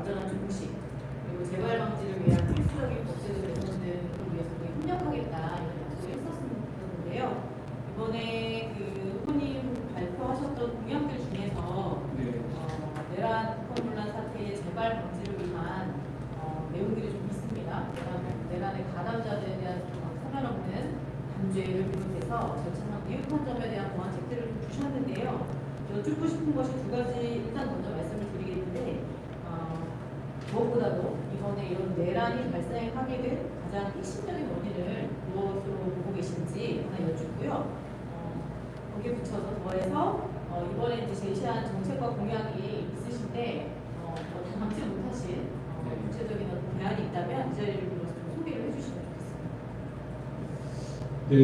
안전한 종식 그리고 재발 방지를 위한 필수적인 개선 등을 위해서 협력하겠다 이런 약속을 했었는데요. 이번에 그 후보님 발표하셨던 공약들 중에서 네. 어, 내란 폰논란 사태의 재발 방지를 위한 어, 내용들이 좀 있습니다. 내란, 내란의 가담자들에 대한 사면 없는 단죄를 비롯해서 절차상 미흡한 점에 대한 보완책들을 좀 주셨는데요. 여쭙고 싶은 것이 두 가지 일단 먼저 말씀을 드리겠는데 어, 무엇보다도 이번에 이런 내란이 발생하게 된 가장 핵심적인 원인을 무엇으로 보고 계신지 하나 여쭙고요. 어, 거기에 붙여서 더해서 어, 이번에 이제 제시한 정책과 공약이 있으신데 어, 뭐 담지 못하신 어, 네. 구체적인 어떤 대안이 있다면 이 자리를 빌어서 좀 소개를 해주시면 좋겠습니다. 네,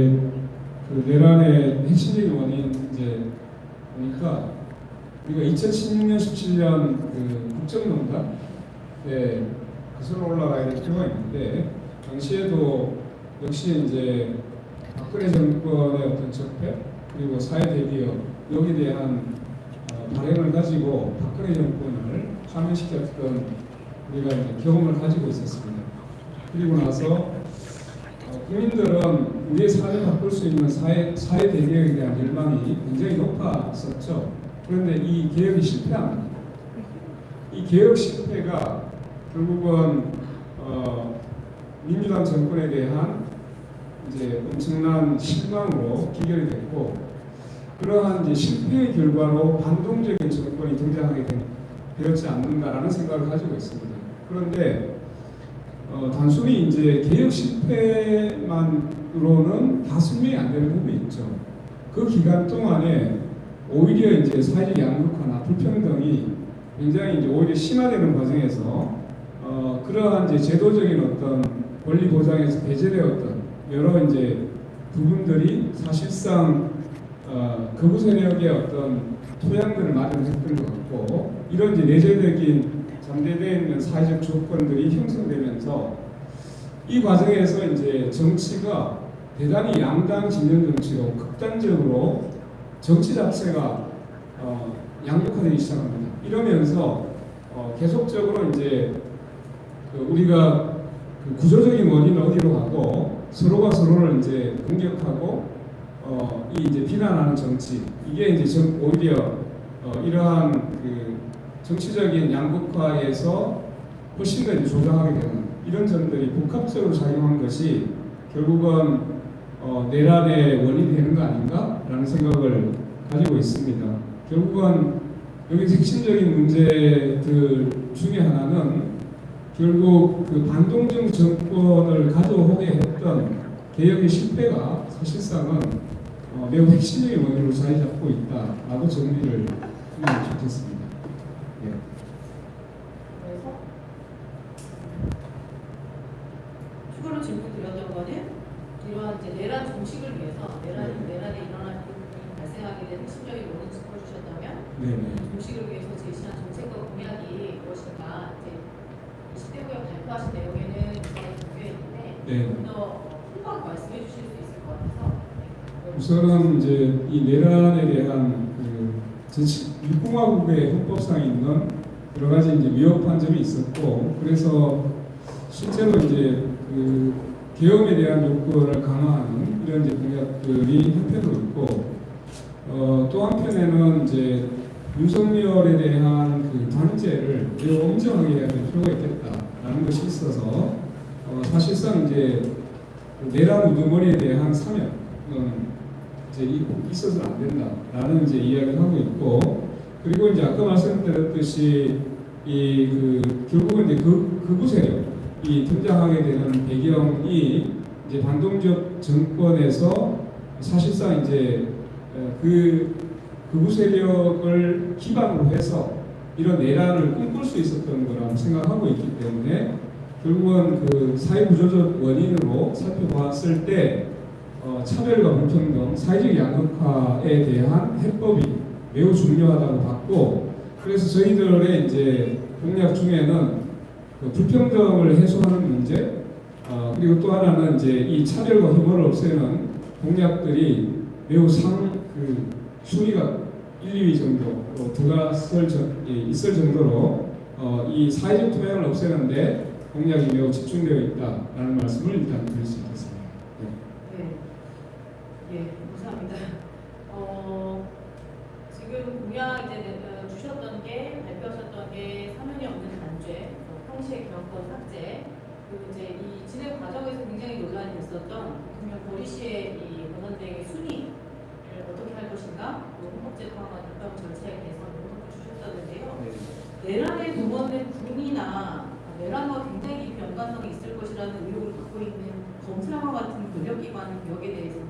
그 내란의 핵심적인 원인 이제 보니까 우리가 2016년, 17년 그 국정농단 때 거슬러 올라가야 될 필요가 있는데 당시에도 역시 이제 박근혜 정권의 어떤 적폐 그리고 사회 대기업 여기에 대한 어, 발행을 가지고 박근혜 정권을 파면시켰던 우리가 이제 경험을 가지고 있었습니다. 그리고 나서 어, 국민들은 우리의 삶을 바꿀 수 있는 사회, 사회 대개혁에 대한 열망이 굉장히 높았었죠. 그런데 이 개혁이 실패합니다. 이 개혁 실패가 결국은 어, 민주당 정권에 대한 이제 엄청난 실망으로 기결이 됐고 그러한 이제 실패의 결과로 반동적인 정권이 등장하게 된, 되었지 않는가라는 생각을 가지고 있습니다. 그런데 어, 단순히 이제 개혁 실패만으로는 다 설명이 안 되는 부분이 있죠. 그 기간 동안에 오히려 이제 사회적 양극화나 불평등이 굉장히 이제 오히려 심화되는 과정에서 어, 그러한 이제 제도적인 어떤 권리 보장에서 배제되었던 여러 이제 부분들이 사실상 어, 극우 세력의 어떤 토양들을 마련했던 것 같고 이런 이제 내재적인 잠재되어 있는 사회적 조건들이 형성되면서 이 과정에서 이제 정치가 대단히 양당 진영 정치로 극단적으로 정치 자체가 어, 양극화되기 시작합니다. 이러면서 어, 계속적으로 이제 그 우리가 그 구조적인 원인은 어디로 가고 서로가 서로를 이제 공격하고 어, 이 이제 비난하는 정치 이게 이제 정, 오히려 어, 이러한 그 정치적인 양극화에서 훨씬 더 조장하게 되는 이런 점들이 복합적으로 작용한 것이 결국은 어, 내란의 원인이 되는 거 아닌가라는 생각을 가지고 있습니다. 결국은 여기 핵심적인 문제들 중에 하나는 결국 그 반동적 정권을 가져오게 했던 개혁의 실패가 사실상은 어, 매우 핵심적인 원인으로 자리 잡고 있다라고 정리를 하면 좋겠습니다. 예. 추가로 질문 드렸던 거는 이러한 이제 내란 종식을 위해서 내란 네. 내란에 일어난 발생하게 된 핵심적인 원인 짚어주셨다면 네네. 이 종식을 위해서 제시한 정책과 공약이 무엇인가 이제 20대 구역 발표하신 내용에는 굉장히 담겨 있는데 네. 좀더 풍부하게 말씀해 주실 수 있을 것 같아서 네. 우선은 이제 이 내란에 대한 그 정치 육공화국의 헌법상에 있는 여러 가지 이제 위협한 점이 있었고 그래서 실제로 이제 그 개혁에 대한 요구를 강화하는 이런 이제 공약들이 한편으로 있고 어, 또 한편에는 이제 윤석열에 대한 그 단죄를 매우 엄정하게 해야 될 필요가 있겠다라는 것이 있어서 어, 사실상 이제 그 내란 우두머리에 대한 사면은 이제 이- 있어서는 안 된다라는 이제 이야기를 하고 있고 그리고 이제 아까 말씀드렸듯이 이 그 결국은 이제 그 극우 세력이 등장하게 되는 배경이 이제 반동적 정권에서 사실상 이제 어, 그 극우 세력을 기반으로 해서 이런 내란을 꿈꿀 수 있었던 거라고 생각하고 있기 때문에 결국은 그 사회 구조적 원인으로 살펴봤을 때 어, 차별과 불평등, 사회적 양극화에 대한 해법이 매우 중요하다고 봤고 그래서 저희들의 이제 공약 중에는 그 불평등을 해소하는 문제 어, 그리고 또 하나는 이제 이 차별과 혐오를 없애는 공약들이 매우 상그 순위가 1, 2위 정도 어, 들어갔을 정, 예, 있을 정도로 어, 이 사회적 투명을 없애는데 공약이 매우 집중되어 있다라는 말씀을 일단 드릴 수 있겠습니다. 네. 네. 예, 감사합니다. 어, 지금 공약 이제 내- 어, 주셨던 게 발표하셨던 게 사면이 없는 단죄, 어, 평시의 경권 삭제, 그리고 이제 이 진행 과정에서 굉장히 논란이 됐었던 대통령 보리 씨의 이 권한대행의 순위를 어떻게 할 것인가, 또 헌법재판관 입법 절차에 대해서 논의를 주셨었는데요. 내란에 동원된 군이나 내란과 굉장히 연관성이 있을 것이라는 의혹을 갖고 있는 검찰과 같은 권력기관 개혁에 대해서는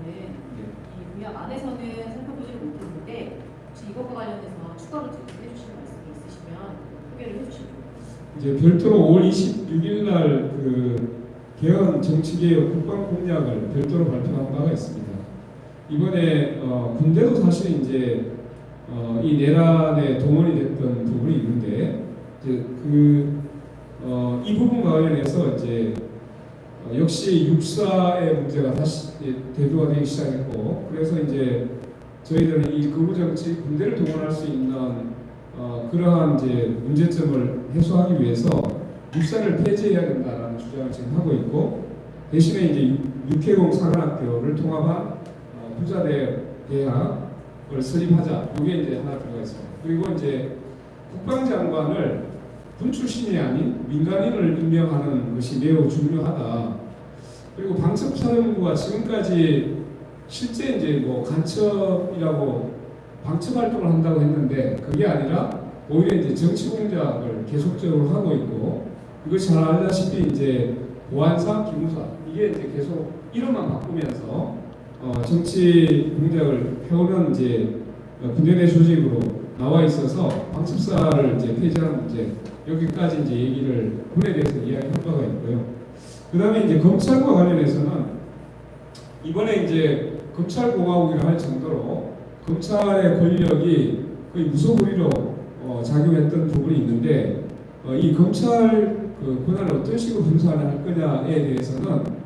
이 분야 안에서는 살펴보지 못했는데 혹시 이것과 관련해서 추가로 해주실 말씀이 있으시면 소개를 해주시면 이제 별도로 5월 26일 날그 개헌 정치개혁 국방 공약을 별도로 발표한 바가 있습니다. 이번에 어, 군대도 사실 이제 어, 이 내란에 동원이 됐던 부분이 있는데 이제 그 어, 이 부분과 관련해서 이제 어, 역시 육사의 문제가 다시 대두가 되기 시작했고 그래서 이제 저희들은 이 극우 정치 군대를 동원할 수 있는 어, 그러한 이제 문제점을 해소하기 위해서 육사를 폐지해야 된다라는 주장을 지금 하고 있고 대신에 이제 육해공 사관학교를 통합한 어, 부자대 대학을 설립하자 이게 이제 하나 들어가 있습니다. 그리고 이제 국방장관을 군 출신이 아닌 민간인을 임명하는 것이 매우 중요하다. 그리고 방첩사령부가 지금까지 실제 이제 뭐 간첩이라고 방첩 활동을 한다고 했는데 그게 아니라 오히려 이제 정치 공작을 계속적으로 하고 있고 이것이 잘 알다시피 이제 보안사, 기무사 이게 이제 계속 이름만 바꾸면서 어, 정치 공작을 해오는 이제 어, 군대 내 조직으로 나와 있어서 방첩사를 이제 폐지하는 문제 여기까지 이제 얘기를 군에 대해서 이야기한 바가 있고요. 그 다음에 이제 검찰과 관련해서는 이번에 이제 검찰공화국이라 할 정도로 검찰의 권력이 거의 무소불위로 어, 작용했던 부분이 있는데 어, 이 검찰 그 권한을 어떤 식으로 분산할 거냐에 대해서는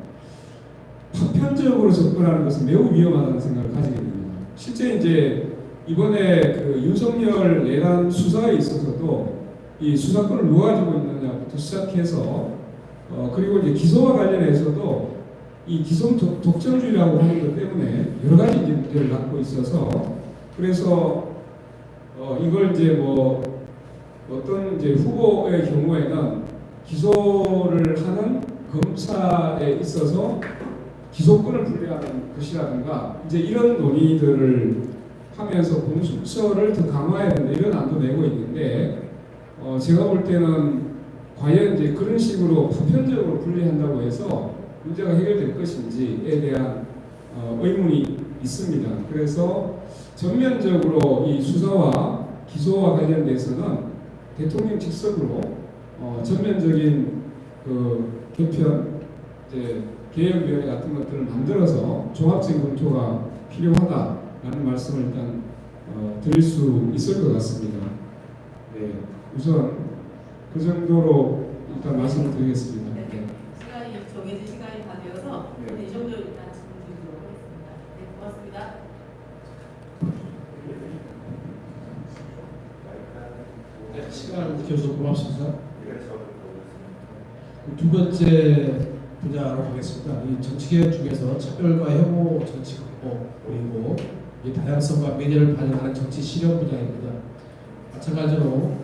파편적으로 접근하는 것은 매우 위험하다는 생각을 가지게 됩니다. 실제 이제 이번에 그 윤석열 내란 수사에 있어서도 이 수사권을 누가 가지고 있느냐부터 시작해서 어, 그리고 이제 기소와 관련해서도 이 독- 독점주의라고 하는 것 때문에 여러 가지 이제 문제를 갖고 있어서 그래서 어, 이걸 이제 뭐 어떤 이제 후보의 경우에는 기소를 하는 검찰에 있어서 기소권을 분리하는 것이라든가 이제 이런 논의들을 하면서 공수처를 더 강화해야 된다 이런 안도 내고 있는데 어, 제가 볼 때는 과연 이제 그런 식으로 보편적으로 분리한다고 해서 문제가 해결될 것인지에 대한 어, 의문이 있습니다. 그래서 전면적으로 이 수사와 기소와 관련돼서는 대통령 직속으로 어, 전면적인 그 개편 이제 개혁위원회 같은 것들을 만들어서 종합적인 검토가 필요하다라는 말씀을 일단 어, 드릴 수 있을 것 같습니다. 네, 우선 그 정도로 일단 말씀을 드리겠습니다. 네. 네. 시간이 정해진 시간이 다 되어서 네. 네. 이 정도로 일단 질문 드리도록 하겠습니다. 네, 고맙습니다. 네, 시간 주셔서 고맙습니다. 두 번째 분야로 가겠습니다. 이 정치개혁 중에서 차별과 혐오 정치 극복 그리고 이 다양성과 매너를 반영하는 정치 실현 분야입니다. 마찬가지로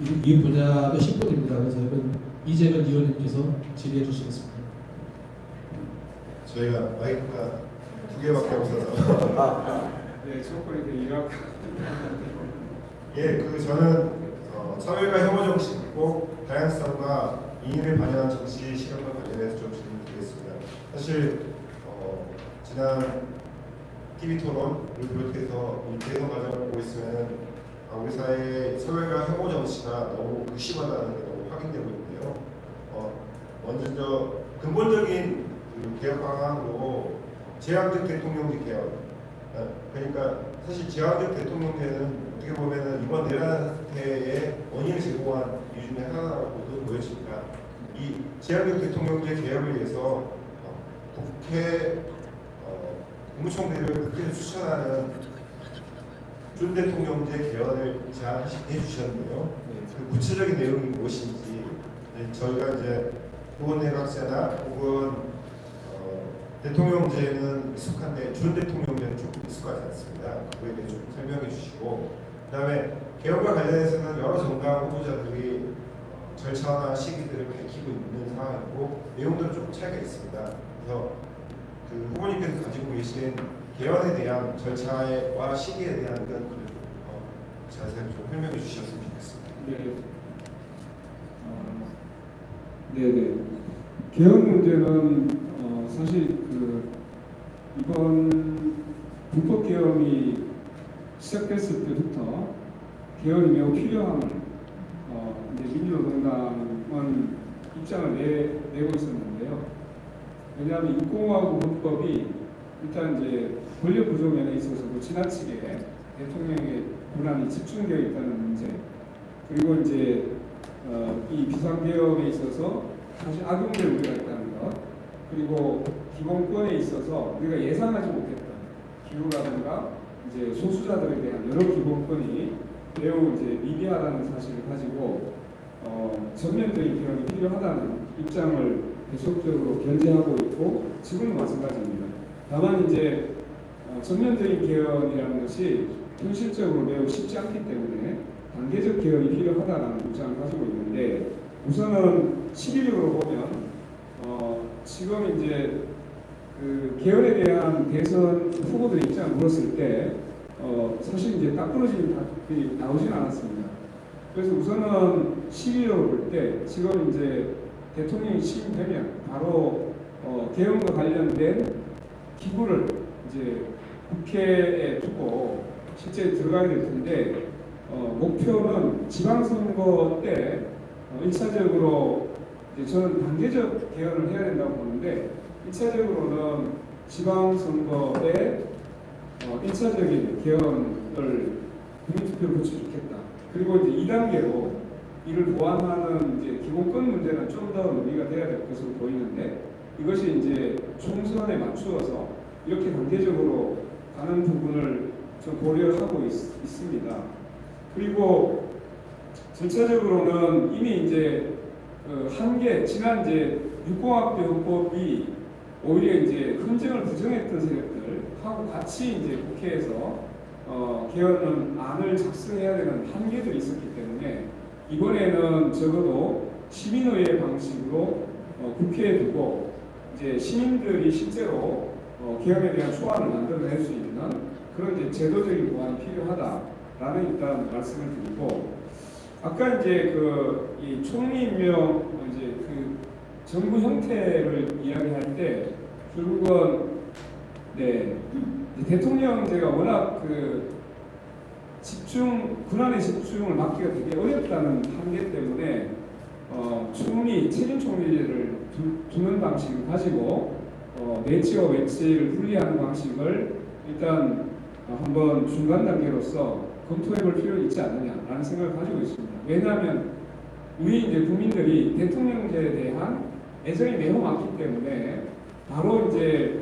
이, 이 분야도 10분입니다. 그래서 이번 이재명 의원님께서 질의해 주시겠습니다. 저희가 마이크가 두 개밖에 없어서 네, 조건이 일학 예, 그 저는 어, 차별과 혐오 정치 그리고 다양성과 이인을 반영한 정치 실험과 관련해서 좀 질문드리겠습니다. 사실 어, 지난 TV 토론을 비롯해서 이 대선 과정을 보고 있으면 아, 우리 사회의 차별과 혐오 정치가 너무 의심하다는 게 너무 확인되고 있는데요. 어, 먼저 저 근본적인 그 개혁 방안으로 제왕적 대통령제 개혁 어, 그러니까 사실 제왕적 대통령제는 어떻게 보면은 이번 내란 사태의 원인을 제공한 이유 중에 하나라고도 보여집니다. 이 제왕적 대통령제 개혁을 위해서 어, 국회 어, 국무총리를 국회에 추천하는 준 대통령제 개헌을 제안해 주셨는데요. 그 구체적인 내용이 무엇인지 네, 저희가 이제 후원내각제나 혹은 어, 대통령제는 익숙한데 준 대통령제는 조금 익숙하지 않습니다. 그거에 대해 좀 설명해 주시고 그다음에 개헌과 관련해서는 여러 정당 후보자들이 어, 절차나 시기들을 밝히고 있는 상황이고 내용들은 조금 차이가 있습니다. 그래서 그 후보님께서 가지고 계신 개헌에 대한 절차와 시기에 대한 의견을 어, 자세히 좀 설명해 주셨으면 좋겠습니다. 네. 어, 네네. 개헌 문제는 어, 사실 그 이번 불법 개헌이 시작됐을 때부터 개헌이 매우 필요함을 어, 이제 민주노동당은 입장을 내, 내고 있었는데요. 왜냐하면 인공화국 헌법이 일단 이제 권력 구조 면에 있어서도 지나치게 대통령의 권한이 집중되어 있다는 문제 그리고 이제 어, 이 비상개혁에 있어서 사실 악용될 우려가 있다는 것 그리고 기본권에 있어서 우리가 예상하지 못했던 기후라든가 이제 소수자들에 대한 여러 기본권이 매우 이제 미비하다는 사실을 가지고 어, 전면적인 개혁이 필요하다는 입장을 계속적으로 견제하고 있고 지금도 마찬가지입니다. 다만 이제 어, 전면적인 개혁이라는 것이 현실적으로 매우 쉽지 않기 때문에 단계적 개혁이 필요하다는 입장을 가지고 있는데 우선은 시기적으로 보면 어, 지금 이제 그 개헌에 대한 대선 후보들의 입장을 물었을 때 어, 사실 이제 딱 부러지는 답이 나오진 않았습니다. 그래서 우선은 시기적으로 볼 때 지금 이제 대통령이 취임되면 바로 어, 개헌과 관련된 기구를 이제 국회에 두고 실제 들어가야 될 텐데 어, 목표는 지방선거 때 어, 1차적으로 이제 저는 단계적 개헌을 해야 된다고 보는데 1차적으로는 지방선거에 어, 1차적인 개헌을 국민투표를 거쳐 좋겠다. 그리고 이제 2단계로 이를 보완하는 이제 기본권 문제는 좀 더 논의가 돼야 될 것으로 보이는데 이것이 이제 총선에 맞추어서 이렇게 단계적으로 가는 부분을 좀 고려하고 있, 있습니다. 그리고 전체적으로는 이미 이제 그 한계 지난 이제 육공학교 헌법이 오히려 이제 헌정을 부정했던 세력들 하고 같이 이제 국회에서 어, 개헌은 안을 작성해야 되는 한계들이 있었기 때문에 이번에는 적어도 시민의회 방식으로 어, 국회에 두고 이제 시민들이 실제로 어, 개헌에 대한 초안을 만들어낼 수 있는 그런 이제 제도적인 보완이 필요하다라는 일단 말씀을 드리고 아까 이제 그 이 총리 임명 이제 그 정부 형태를 이야기할 때 결국은 네 이제 대통령 제가 워낙 그 집중 군안의 집중을 막기가 되게 어렵다는 한계 때문에 어, 총리 책임 총리제를 두, 는 방식을 가지고 어, 내치와 외치를 분리하는 방식을 일단 어, 한번 중간 단계로서 검토해볼 필요가 있지 않느냐라는 생각을 가지고 있습니다. 왜냐하면 우리 이제 국민들이 대통령제에 대한 애정이 매우 많기 때문에 바로 이제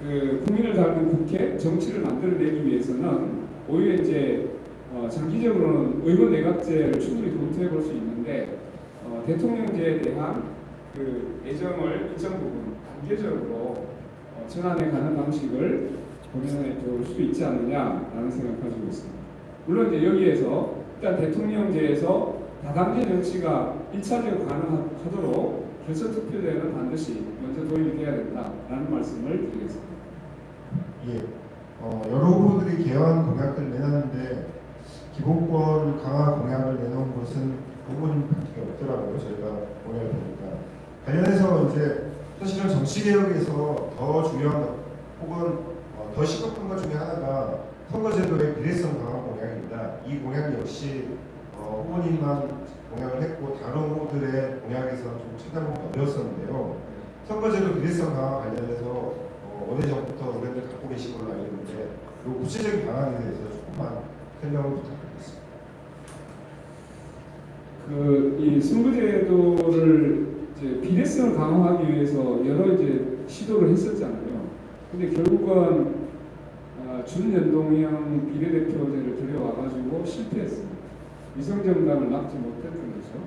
그 국민을 다루는 국회 정치를 만들어내기 위해서는 오히려 이제 어, 장기적으로는 의원 내각제를 충분히 검토해 볼 수 있는데 어, 대통령제에 대한 그 애정을 일정 부분 단계적으로 어, 전환해 가는 방식을 고민해 볼 수 있지 않느냐라는 생각을 가지고 있습니다. 물론 이제 여기에서 일단 대통령제에서 다당제 정치가 1차적으로 가능하도록 결선 투표제는 반드시 먼저 도입이 돼야 된다라는 말씀을 드리겠습니다. 예. 어, 여러 후보들이 개헌 공약을 내놨는데 기본권 강화 공약을 내놓은 것은 후보님밖에 없더라고요. 저희가 공약을 보니까 관련해서 이제 사실은 정치 개혁에서 더 중요한 것 혹은 어, 더 시급한 것 중에 하나가 선거제도의 비례성 강화 공약입니다. 이 공약 역시 어, 후보님만 공약을 했고 다른 후보들의 공약에서 좀 찾아보기 어려웠었는데요. 선거제도 비례성 강화 관련해서 어, 오래전부터 의견을 갖고 계신 걸로 알고 있는데 이 구체적인 방안에 대해서 조금만 설명을 부탁드리겠습니다. 그 이 선거제도를 이제 비례성을 강화하기 위해서 여러 이제 시도를 했었잖아요. 근데 결국은 아, 준연동형 비례대표제를 들여와가지고 실패했습니다. 위성정당을 막지 못했던 거죠.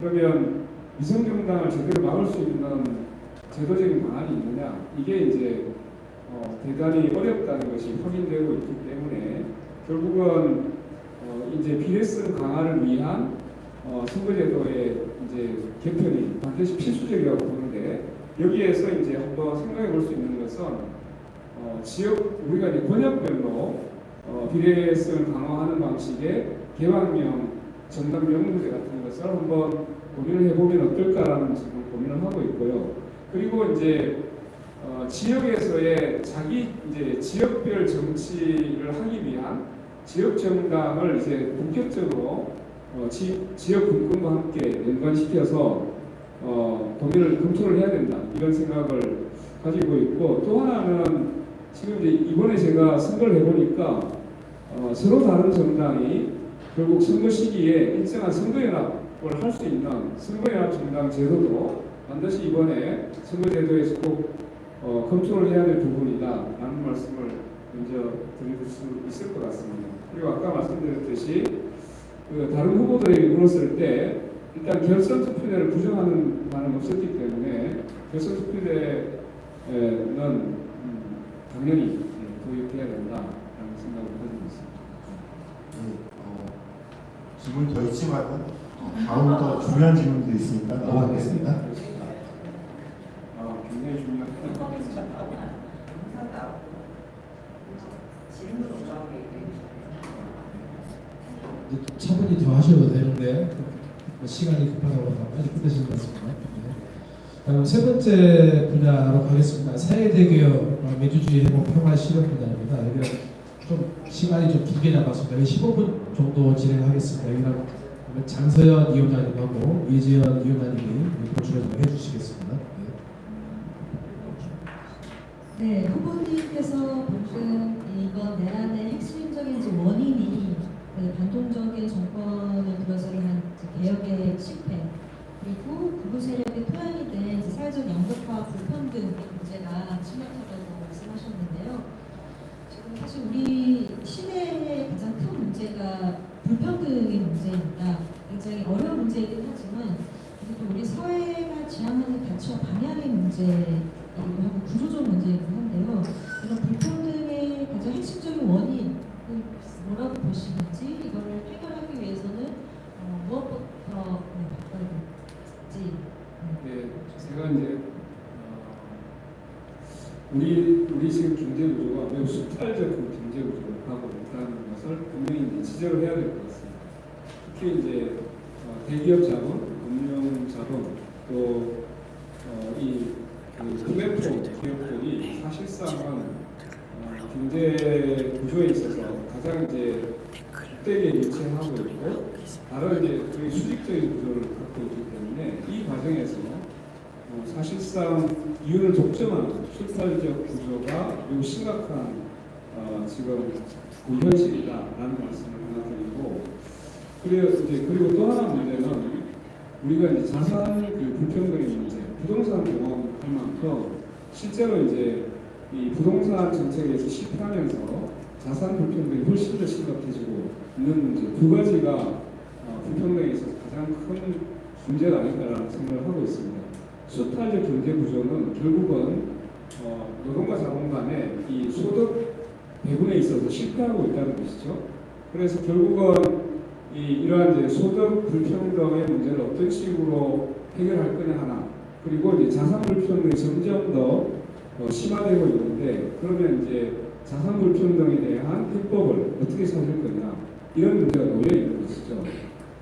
그러면 위성정당을 제대로 막을 수 있는 제도적인 방안이 있느냐? 이게 이제 어, 대단히 어렵다는 것이 확인되고 있기 때문에 결국은 어, 이제 비례성 강화를 위한 어, 선거제도의 이제 개편이 반드시 필수적이라고 보는데 여기에서 이제 한번 생각해 볼 수 있는 것은 어, 지역 우리가 이제 권역별로 어, 비례성을 강화하는 방식의 개방형 정당 명부제 같은 것을 한번 고민을 해보면 어떨까라는 지금 고민을 하고 있고요. 그리고 이제 어, 지역에서의 자기 이제 지역별 정치를 하기 위한 지역 정당을 이제 본격적으로 어, 지, 지역 분권과 함께 연관시켜서 어, 고민을 검토를 해야 된다 이런 생각을 가지고 있고 또 하나는 지금 이제 이번에 제가 선거를 해보니까 어, 서로 다른 정당이 결국 선거 시기에 일정한 선거연합을 할 수 있는 선거연합 정당 제도도 반드시 이번에 선거제도에서 꼭 어, 검토를 해야 될 부분이다라는 말씀을 먼저 드릴 수 있을 것 같습니다. 그리고 아까 말씀드렸듯이 그 다른 후보들에게 물었을 때 일단 결선 투표제를 부정하는 바는 없었기 때문에 결선 투표제는 음, 당연히 예, 도입해야 된다라는 생각을 가지고 있습니다. 질문 더 있지만은 어, 다음 더 중요한 질문도 있으니까 넘어가겠습니다. 아, 굉장히 중요한 이제 차분히 더 하셔도 되는데 뭐 시간이 급하다고 빨리 끝내신 것 같습니다. 네. 다음 세 번째 분야로 가겠습니다. 사회대기업 어, 민주주의 회복 평화 실현 분야입니다. 좀 시간이 좀 길게 잡았습니다. 15분 정도 진행하겠습니다. 여기는 장서연 위원장님하고 이지연 위원장님이 보충을 좀 해주시겠습니다. 네. 네, 후보님께서 방금 이번 내란의 핵심적인 원인이 그 반동적인 정권을 들어서 한 이제 개혁의 실패 그리고 극우 세력의 토양이 된 사회적 양극화 불평등 문제가 심각하다고 말씀하셨는데요. 사실 우리 시대의 가장 큰 문제가 불평등의 문제입니다. 굉장히 어려운 문제이긴 하지만 그래도 우리 사회가 지향하는 가치와 방향의 문제이기도 하고 구조적 문제이기도 한데요. 이런 불평등의 가장 핵심적인 원인은 뭐라고 보시는지 이거를 해결하기 위해서는 어, 무엇부터 네, 바꿔야 될지 네. 네, 제가 이제 어, 우리 우리 지금 경제 구조가 매우 수탈적 경제 구조를 하고 있다는 것을 분명히 지적을 해야 될 것 같습니다. 특히 이제 어, 대기업 자본, 금융 자본, 또이 그 플랫폼 기업들이 사실상은 어, 경제 구조에 있어서 가장 이제 극대에 위치하고 있고 다른 이제 수직적인 구조를 갖고 있기 때문에 이 과정에서 어, 사실상 이윤을 독점하는 수탈적 구조가 매우 심각한 어, 지금 그 현실이다라는 말씀을 하나 드리고 그리고 이제 그리고 또 하나 문제는 우리가 이제 자산 그 불평등의 문제, 부동산 경험할 만큼 실제로 이제 이 부동산 정책에서 실패하면서 자산 불평등이 훨씬 더 심각해지고 있는 문제 두 가지가 어, 불평등에 있어서 가장 큰 문제가 아닐까라는 생각을 하고 있습니다. 수탈적 경제 구조는 결국은 어, 노동과 자본 간의 이 소득 배분에 있어서 실패하고 있다는 것이죠. 그래서 결국은 이 이러한 이제 소득 불평등의 문제를 어떤 식으로 해결할 거냐 하나 그리고 이제 자산 불평등이 점점 더 어, 심화되고 있는데 그러면 이제 자산 불평등에 대한 해법을 어떻게 찾을 거냐 이런 문제가 놓여 있는 것이죠.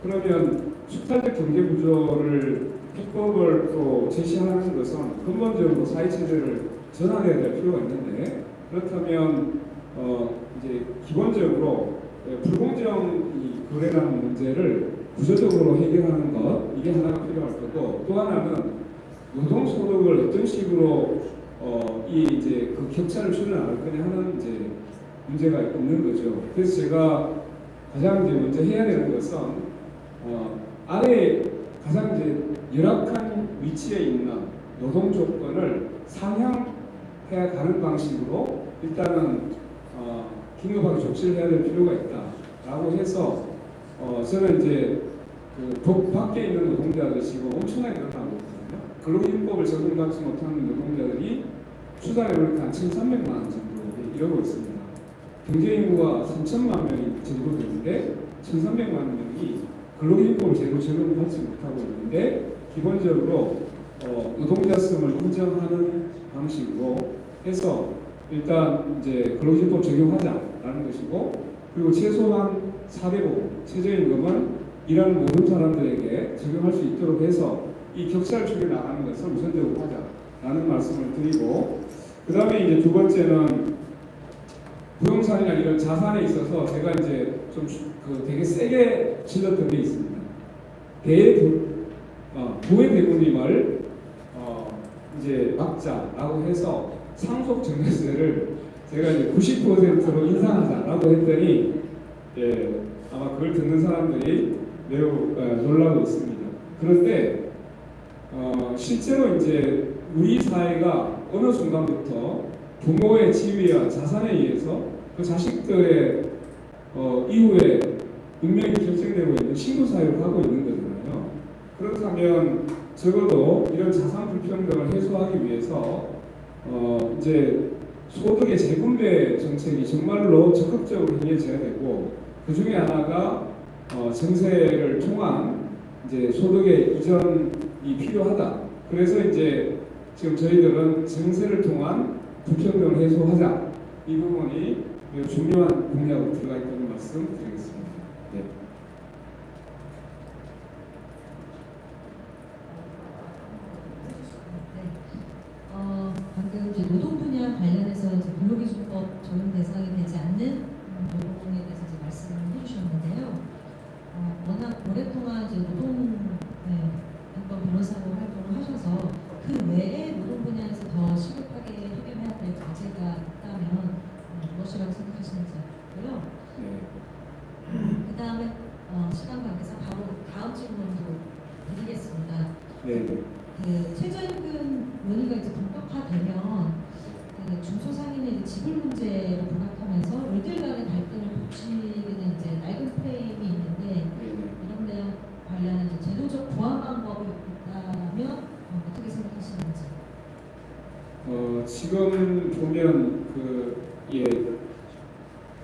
그러면 수탈적 경제 구조를 해법을 또 제시하는 것은 근본적으로 사회 체제를 전환해야 될 필요가 있는데 그렇다면 어 이제 기본적으로 예, 불공정 이 거래라는 문제를 구조적으로 해결하는 것 이게 하나가 필요할 거고 또 하나는 노동 소득을 어떤 식으로 어, 이 이제 그 격차를 줄여나갈 거냐 하는 이제 문제가 있는 거죠. 그래서 제가 가장 이제 먼저 해야 되는 것은 어, 아래 가장 이제 열악한 위치에 있는 노동 조건을 상향해 가는 방식으로 일단은 어, 긴급하게 조치를 해야 될 필요가 있다라고 해서 어, 저는 이제 그법 밖에 있는 노동자들 지금 엄청나게 늘어나고 있거든요. 근로기준법을 적용받지 못하는 노동자들이 수당에 보니까 한 1,300만 원 정도 이러고 있습니다. 경제 인구가 3천만 명이 정도 되는데 1,300만 명이 근로기준법을 제대로 적용받지 못하고 있는데 기본적으로 어, 노동자성을 인정하는 방식으로 해서 일단 이제 근로기준법 적용하자라는 것이고 그리고 최소한 400억 최저임금은 일하는 모든 사람들에게 적용할 수 있도록 해서 이 격차를 줄여 나가는 것을 우선적으로 하자라는 말씀을 드리고 그 다음에 이제 두 번째는 부동산이나 이런 자산에 있어서 제가 이제 좀 그 되게 세게 질렀던 게 있습니다. 대부 어, 부의 대부님을 어, 이제 막자라고 해서 상속 증여세를 제가 이제 90%로 인상하자라고 했더니 예, 아마 그걸 듣는 사람들이 매우 어, 놀라고 있습니다. 그런데 어, 실제로 이제 우리 사회가 어느 순간부터 부모의 지위와 자산에 의해서 그 자식들의 어, 이후에 운명이 결정되고 있는 신고 사회를 하고 있는. 그렇다면 적어도 이런 자산 불평등을 해소하기 위해서 어, 이제 소득의 재분배 정책이 정말로 적극적으로 행해져야 되고 그 중에 하나가 어, 증세를 통한 이제 소득의 이전이 필요하다. 그래서 이제 지금 저희들은 증세를 통한 불평등을 해소하자. 이 부분이 매우 중요한 공약으로 들어가 있다는 말씀 드리겠습니다. 네. 네. 어, 방금 이제 노동 분야 관련해서 이제 근로기준법 적용 대상이 되지 않는 음, 노동에 대해서 이제 말씀을 해주셨는데요. 어, 워낙 오랫동안 이제 노동 네, 변호사로 활동을 하셔서 그 외에 노동 분야에서 더 시급하게 해결해야 될 과제가 있다면 어, 무엇이라고 생각하시는지 알고요. 네. 그 다음에 어, 시간 관계상 바로 다음 질문으로 드리겠습니다. 네. 그 최저임금 논의가 이제 본격화되면 그 중소상인의 이제 지불 문제로 부각하면서 을들 간의 갈등을 덮치는 이제 낡은 프레임이 있는데 네. 이런 데 관련한 이제 제도적 보완 방법이 있다면 어, 어떻게 생각하시는지. 어, 지금 보면 그 예,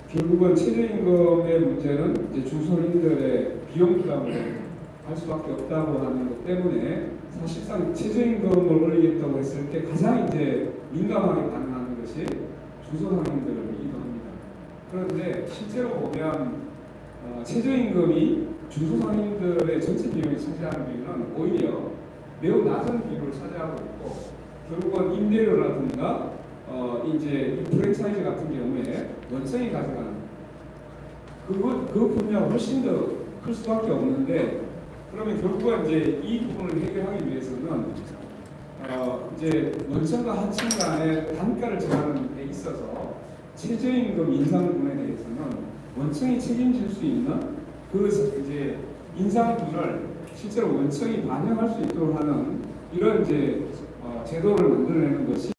결국은 최저임금의 문제는 이제 중소인들의 비용 부담을 할 수밖에 없다고 하는 것 때문에 사실상 최저임금을 올리겠다고 했을 때 가장 이제 민감하게 반응하는 것이 중소상인들이기도 합니다. 그런데 실제로 보면 어, 최저임금이 중소상인들의 전체 비용이 차지하는 비율은 오히려 매우 낮은 비율을 차지하고 있고 결국은 임대료라든가 어 이제 이 프랜차이즈 같은 경우에 원청이 가져가는 그거 그 분야가 훨씬 더 클 수밖에 없는데 그러면 결국은 이제 이 부분을 해결하기 위해서는 어 이제 원청과 하청 간의 단가를 정하는 데 있어서 최저임금 인상분에 대해서는 원청이 책임질 수 있는 그 이제 인상분을 실제로 원청이 반영할 수 있도록 하는 이런 이제 어, 제도를 만들어내는 것이